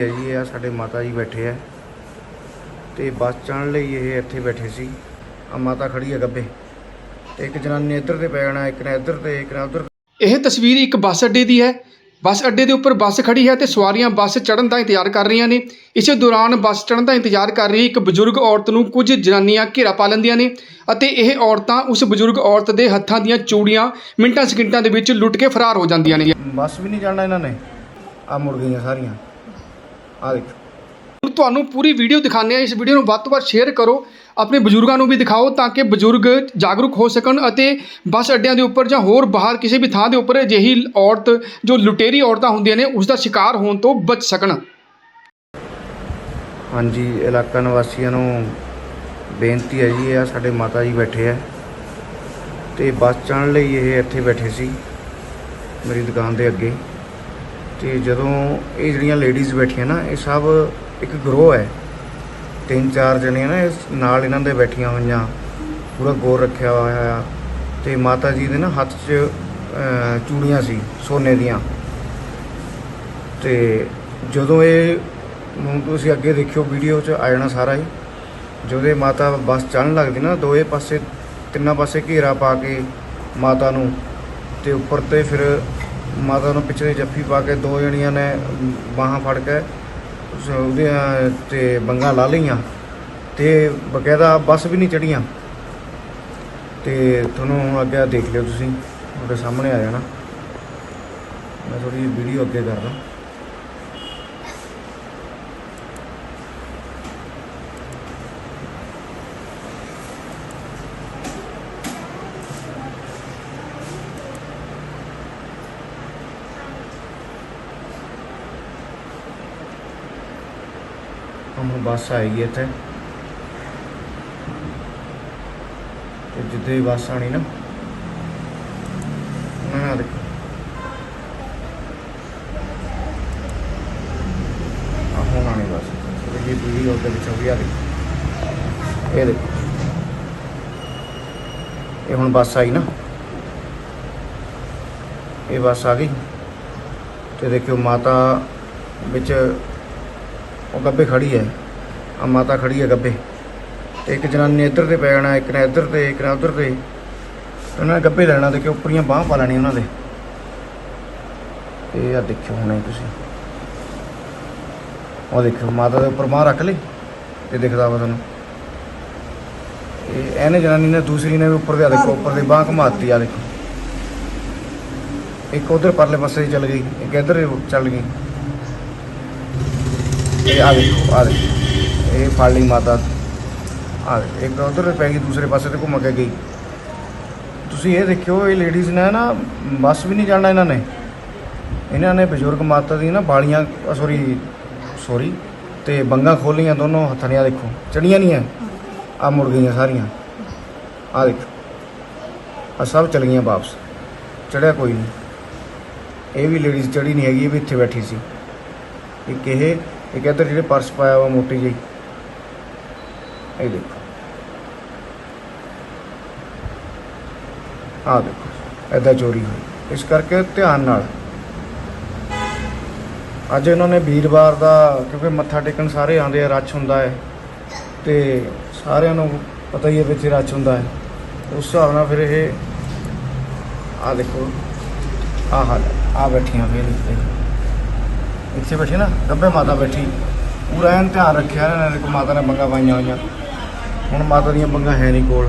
ਹੈ ਜੀ ਆ ਸਾਡੇ ਮਾਤਾ ਜੀ ਬੈਠੇ ਆ। ਤੇ ਬੱਸ ਚੜ੍ਹਨ ਲਈ ਇਹ ਇੱਥੇ ਬੈਠੇ ਸੀ। ਆ ਮਾਤਾ ਖੜੀ ਹੈ ਗੱਬੇ। ਤੇ ਇੱਕ ਜਨਾਨੀ ਨੇ ਇੱਧਰ ਤੇ ਪੈ ਜਾਣਾ ਇੱਕ ਨੇ ਇੱਧਰ ਤੇ ਇੱਕ ਨੇ ਉੱਧਰ। ਇਹ ਤਸਵੀਰ ਇੱਕ ਬੱਸ ਅੱਡੇ ਦੀ ਹੈ। ਬੱਸ ਅੱਡੇ ਦੇ ਉੱਪਰ ਬੱਸ ਖੜੀ ਹੈ ਤੇ ਸਵਾਰੀਆਂ ਬੱਸ ਚੜ੍ਹਨ ਦਾ ਇੰਤਜ਼ਾਰ ਕਰ ਰਹੀਆਂ ਨੇ। ਇਸੇ ਦੌਰਾਨ ਬੱਸ ਚੜ੍ਹਨ ਦਾ ਇੰਤਜ਼ਾਰ ਕਰ ਰਹੀ ਇੱਕ ਬਜ਼ੁਰਗ ਔਰਤ ਨੂੰ ਕੁਝ ਜਨਾਨੀਆਂ ਘੇਰਾ ਪਾ ਲੈਂਦੀਆਂ ਨੇ ਅਤੇ ਇਹ ਔਰਤਾਂ ਉਸ ਬਜ਼ੁਰਗ ਔਰਤ ਦੇ ਹੱਥਾਂ ਦੀਆਂ ਚੂੜੀਆਂ ਮਿੰਟਾਂ ਸਕਿੰਟਾਂ ਦੇ ਵਿੱਚ ਲੁੱਟ ਕੇ ਫਰਾਰ ਹੋ ਜਾਂਦੀਆਂ ਨੇ। ਬੱਸ ਵੀ ਨਹੀਂ ਜਾਣਾ ਇਹਨਾਂ ਨੇ। ਆ ਮੁੜ ਗਈਆਂ ਸਾਰੀਆਂ। ਆ ਦੇਖੋ। ਹੁਣ ਤੁਹਾਨੂੰ ਪੂਰੀ ਵੀਡੀਓ ਦਿਖਾਉਂਦੇ ਹਾਂ। ਇਸ ਵੀਡੀਓ ਨੂੰ ਵੱਧ ਤੋਂ ਵੱਧ ਸ਼ੇਅਰ ਕਰੋ। ਆਪਣੇ ਬਜ਼ੁਰਗਾਂ ਨੂੰ ਵੀ ਦਿਖਾਓ ਤਾਂ ਕਿ ਬਜ਼ੁਰਗ ਜਾਗਰੂਕ ਹੋ ਸਕਣ ਅਤੇ ਬੱਸ ਅੱਡਿਆਂ ਦੇ ਉੱਪਰ ਜਾਂ ਹੋਰ ਬਾਹਰ ਕਿਸੇ ਵੀ ਥਾਂ ਦੇ ਉੱਪਰ ਅਜਿਹੀ ਔਰਤ ਜੋ ਲੁਟੇਰੀ ਔਰਤਾਂ ਹੁੰਦੀਆਂ ਨੇ ਉਸ ਦਾ ਸ਼ਿਕਾਰ ਹੋਣ ਤੋਂ ਬਚ ਸਕਣ। ਹਾਂਜੀ ਇਲਾਕਾ ਨਿਵਾਸੀਆਂ ਨੂੰ ਬੇਨਤੀ ਹੈ ਜੀ ਇਹ ਆ ਸਾਡੇ ਮਾਤਾ ਜੀ ਬੈਠੇ ਆ। ਤੇ ਬੱਸ ਚੜ੍ਹਨ ਲਈ ਇਹ ਇੱਥੇ ਬੈਠੇ ਸੀ ਮੇਰੀ ਦੁਕਾਨ ਦੇ ਅੱਗੇ। ਤੇ ਜਦੋਂ ਇਹ ਜਿਹੜੀਆਂ ਲੇਡੀਜ਼ ਬੈਠੀਆਂ ਨਾ, ਇਹ ਸਭ ਇੱਕ ਗਰੋਹ ਹੈ। ਤਿੰਨ ਚਾਰ ਜਣੇ ਨਾ, ਇਸ ਨਾਲ ਇਹਨਾਂ ਦੇ ਬੈਠੀਆਂ ਹੋਈਆਂ, ਪੂਰਾ ਗੌਰ ਰੱਖਿਆ ਹੋਇਆ ਆ। ਤੇ ਮਾਤਾ ਜੀ ਦੇ ਨਾ ਹੱਥ 'ਚ ਚੂੜੀਆਂ ਸੀ, ਸੋਨੇ ਦੀਆਂ। ਤੇ ਜਦੋਂ ਇਹ, ਹੁਣ ਤੁਸੀਂ ਅੱਗੇ ਦੇਖਿਓ ਵੀਡੀਓ 'ਚ ਆ ਜਾਣਾ ਸਾਰਾ ਹੀ। ਜਦੋਂ ਇਹ ਮਾਤਾ ਬਸ ਚੜ੍ਹਨ ਲੱਗਦੀ ਨਾ ਦੋਏ ਪਾਸੇ, ਤਿੰਨਾਂ ਪਾਸੇ ਘੇਰਾ ਪਾ ਕੇ ਮਾਤਾ ਨੂੰ, ਤੇ ਉੱਪਰ ਤੇ ਫਿਰ ਮਾਤਾ ਨੂੰ ਪਿੱਛੇ ਜੱਫੀ ਪਾ ਕੇ ਦੋ ਜਣੀਆਂ ਨੇ ਬਾਹਾਂ ਫੜ ਕੇ, ਉਸ ਉਹਦੀਆਂ ਤੇ ਬੰਗਾ ਲਾ ਲਈਆਂ ਤੇ ਬਕਾਇਦਾ ਬੱਸ ਵੀ ਨਹੀਂ ਚੜੀਆਂ ਤੇ ਤੁਹਾਨੂੰ ਹੁਣ ਅੱਗੇ ਦੇਖ ਲਿਓ ਤੁਸੀਂ, ਤੁਹਾਡੇ ਸਾਹਮਣੇ ਆ ਜਾਣਾ। ਮੈਂ ਥੋੜੀ ਵੀਡੀਓ ਅੱਗੇ ਕਰਦਾ ਹੁਣ ਬੱਸ ਆਏਗੀ ਇੱਥੇ। ਤੇ ਜਿੱਦੇ ਹੀ ਬੱਸ ਆਣੀ ਨਾ, ਉਹਨਾਂ ਨੇ ਆਹ ਇਹ ਵੀਡੀਓ ਦੇ ਵਿੱਚ ਵੀ ਆ ਦੇਖੋ ਇਹ ਦੇਖੋ। ਇਹ ਹੁਣ ਬੱਸ ਆਈ ਨਾ। ਇਹ ਬੱਸ ਆ ਗਈ। ਤੇ ਦੇਖਿਓ ਮਾਤਾ ਵਿੱਚ ਉਹ ਗੱਬੇ ਖੜੀ ਹੈ। ਆ ਮਾਤਾ ਖੜੀ ਹੈ ਗੱਬੇ। ਤੇ ਇੱਕ ਜਨਾਨੀ ਨੇ ਇੱਧਰ ਤੇ ਪੈ ਜਾਣਾ, ਇੱਕ ਨੇ ਇੱਧਰ ਤੇ, ਇੱਕ ਨੇ ਉੱਧਰ ਤੇ। ਉਹਨਾਂ ਨੇ ਗੱਬੇ ਲੈਣਾ ਤੇ ਕਿ ਉੱਪਰੀਆਂ ਬਾਹਾਂ ਪਾ ਲੈਣੀ ਉਹਨਾਂ ਦੇ। ਇਹ ਆ ਦੇਖਿਓ ਹੁਣੇ ਤੁਸੀਂ। ਉਹ ਦੇਖਿਓ, ਮਾਤਾ ਦੇ ਉੱਪਰ ਬਾਹ ਰੱਖ ਲਈ ਤੇ ਦਿਖਦਾ ਵਾ ਤੁਹਾਨੂੰ। ਇਹ ਇਹਨੇ ਜਨਾਨੀ ਨੇ, ਦੂਸਰੀ ਨੇ ਵੀ ਉੱਪਰ ਦੇ ਆ ਦੇਖੋ, ਉੱਪਰ ਦੀ ਬਾਹ ਘਮਾਤੀ ਆ ਦੇਖੋ। ਇੱਕ ਉਧਰ ਪਰਲੇ ਪਾਸੇ ਦੀ ਚੱਲ ਗਈ, ਇੱਕ ਇੱਧਰ ਚੱਲ ਗਈ। ਇਹ ਆ ਦੇਖੋ ਆ ਦੇਖੋ। ਇਹ ਫੜ ਲਈ ਮਾਤਾ। ਆ ਦੇਖੋ, ਇੱਕ ਉਧਰ ਪੈ ਗਈ ਦੂਸਰੇ ਪਾਸੇ ਤੇ ਘੁੰਮ ਕੇ ਗਈ। ਤੁਸੀਂ ਇਹ ਦੇਖਿਓ ਇਹ ਲੇਡੀਜ਼ ਨੇ ਨਾ ਬੱਸ ਵੀ ਨਹੀਂ ਜਾਣਾ ਇਹਨਾਂ ਨੇ। ਇਹਨਾਂ ਨੇ ਬਜ਼ੁਰਗ ਮਾਤਾ ਦੀ ਨਾ ਬਾਲੀਆਂ ਸੋਰੀ ਸੋਰੀ ਤੇ ਬੰਗਾ ਖੋਲੀਆਂ ਦੋਨੋਂ ਹੱਥਾਂ ਦੀਆਂ ਦੇਖੋ। ਚੜੀਆਂ ਨਹੀਂ ਐ। ਆ ਮੁੜ ਗਈਆਂ ਸਾਰੀਆਂ। ਆ ਦੇਖੋ। ਆ ਸਭ ਚਲ ਗਈਆਂ ਵਾਪਸ। ਚੜਿਆ ਕੋਈ ਨਹੀਂ ਇਹ ਵੀ ਲੇਡੀਜ਼ ਚੜੀ ਨਹੀਂ ਹੈਗੀ ਇਹ ਵੀ ਇੱਥੇ ਬੈਠੀ ਸੀ। ਇੱਕ ਇਹ ਇੱਕ ਇੱਧਰ ਜਿਹੜੇ ਪਰਸ ਪਾਇਆ ਵਾ ਮੋਟੀ ਜਿਹੀ। ਇਹ ਦੇਖੋ। ਆ ਦੇਖੋ ਐਦਾਂ ਚੋਰੀ ਹੋਈ। ਇਸ ਕਰਕੇ ਧਿਆਨ ਨਾਲ। ਅੱਜ ਇਹਨਾਂ ਨੇ ਵੀਰਵਾਰ ਦਾ, ਕਿਉਂਕਿ ਮੱਥਾ ਟੇਕਣ ਸਾਰੇ ਆਉਂਦੇ ਆ, ਰੱਛ ਹੁੰਦਾ ਹੈ। ਤੇ ਸਾਰਿਆਂ ਨੂੰ ਪਤਾ ਹੀ ਹੈ ਵੀ ਇੱਥੇ ਰੱਛ ਹੁੰਦਾ ਹੈ। ਉਸ ਹਿਸਾਬ ਨਾਲ ਫਿਰ ਇਹ ਆ ਦੇਖੋ ਆ ਹਾਲ ਆ ਬੈਠੀਆਂ ਫਿਰ ਇੱਥੇ। ਇੱਥੇ ਬੈਠੀ ਨਾ, ਗੱਬੇ ਮਾਤਾ ਬੈਠੀ। ਪੂਰਾ ਐਨ ਧਿਆਨ ਰੱਖਿਆ ਇਹਨਾਂ ਨੇ ਦੇਖੋ ਮਾਤਾ ਨੇ ਬੰਗਾ ਪਾਈਆਂ ਹੋਈਆਂ। ਹੁਣ ਮਾਤਾ ਦੀਆਂ ਬੰਗਾ ਹੈ ਨਹੀਂ ਕੋਲ।